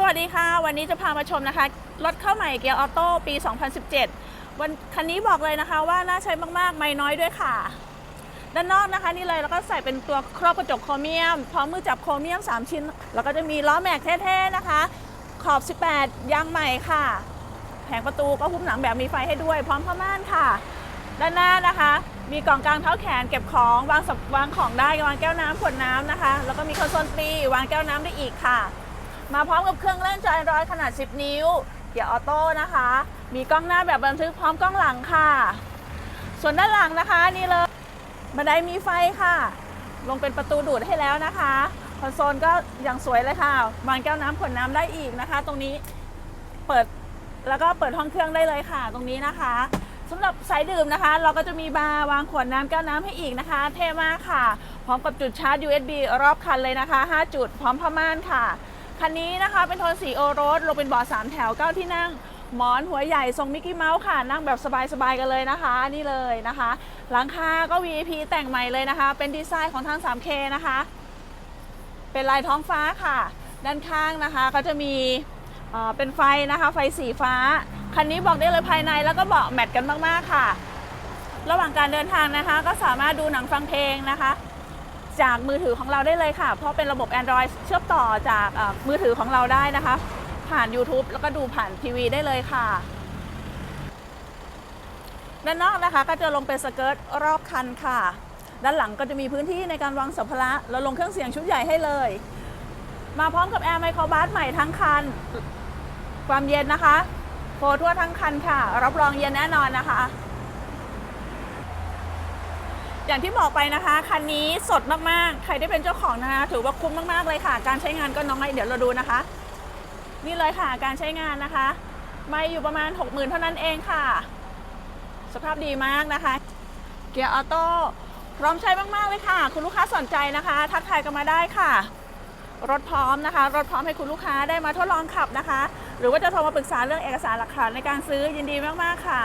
สวัสดีค่ะ วันนี้จะพามาชมนะคะ รถเข้าใหม่เกียร์ออโต้ปี 2017 วันคันนี้บอกเลยนะคะว่าน่าใช้มากๆ ไม่น้อยด้วยค่ะ ด้านนอกนะคะนี่เลยแล้วก็ใส่เป็นตัวครอบกระจกโครเมียม พร้อมมือจับโครเมียม 3 ชิ้น แล้วก็จะมีล้อแม็กเท่ๆนะคะ ขอบ 18 ยางใหม่ค่ะ แผงประตูก็หุ้มหนังแบบมีไฟให้ด้วย พร้อมผ้าม่านค่ะ ด้านหน้านะคะ มีกล่องกลางเท้าแขนเก็บของวางสบวางของได้วางแก้วน้ำขวดน้ำนะคะ แล้วก็มีคอนโซลตรีวางแก้วน้ำได้อีกค่ะ มาพร้อมกับเครื่องเล่นจอยรอยขนาด 10 นิ้ว เกียร์ออโต้นะคะ มีกล้องหน้าแบบบันทึกพร้อมกล้องหลังค่ะ ส่วนด้านหลังนะคะนี่เลยบันไดมีไฟค่ะ ลงเป็นประตูดูดให้แล้วนะคะคอนโซลก็อย่างสวยเลยค่ะวางแก้วน้ำขวดน้ำได้อีกนะคะ ตรงนี้เปิดแล้วก็เปิดห้องเครื่องได้เลยค่ะ ตรงนี้นะคะสำหรับสายดื่มนะคะ เราก็จะมีบาร์วางขวดน้ำแก้วน้ำให้อีกนะคะ เท่มากค่ะ พร้อมกับจุดชาร์จ USB รอบคันเลยนะคะ 5 จุดพร้อมผ้าม่านค่ะ คันนี้นะคะเป็นโทนสีโอโรสลงเป็นเบาะสามแถว9ที่นั่งหมอนหัวใหญ่ทรงมิกกี้เมาส์ค่ะ นั่งแบบสบายๆกันเลยนะคะ นี่เลยนะคะ หลังคาก็ VIP แต่งใหม่เลยนะคะ เป็นดีไซน์ของทาง 3K นะคะ เป็นลายท้องฟ้าค่ะ ด้านข้างนะคะก็จะมีเอ่อเป็นไฟนะคะ ไฟสีฟ้า คันนี้บอกได้เลยภายในแล้วก็เบาะแมทกันมากๆค่ะ ระหว่างการเดินทางนะคะ ก็สามารถดูหนังฟังเพลงนะคะ จากมือถือของเราได้เลยค่ะ เพราะเป็นระบบ Android เชื่อมต่อจากมือถือของเราได้นะคะ ผ่าน YouTube แล้วก็ดูผ่านทีวีได้เลยค่ะด้านนอกนะคะก็จะลงเป็นสเกิร์ตรอบคันค่ะ ด้านหลังก็จะมีพื้นที่ในการวางสัมภาระแล้วลงเครื่องเสียงชุดใหญ่ให้เลย มาพร้อมกับแอร์ไมโครบัสใหม่ทั้งคัน ความเย็นนะคะโฟทั่วทั้งคันค่ะ รับรองเย็นแน่นอนนะคะ อย่างที่บอกไปนะคะคันนี้สดมากๆ ใครได้เป็นเจ้าของนะคะถือว่าคุ้มมากๆเลยค่ะ การใช้งานก็น้อยเดี๋ยวเราดูนะคะ นี่เลยค่ะการใช้งานนะคะไม่อยู่ประมาณ 60,000 เท่านั้นเองค่ะ สภาพดีมากนะคะ เกียร์ออโต้พร้อมใช้มากๆเลยค่ะ คุณลูกค้าสนใจนะคะ ทักทายกันมาได้ค่ะ รถพร้อมนะคะ รถพร้อมให้คุณลูกค้าได้มาทดลองขับนะคะ หรือว่าจะโทรมาปรึกษาเรื่องเอกสารหลักฐานในการซื้อยินดีมากๆค่ะ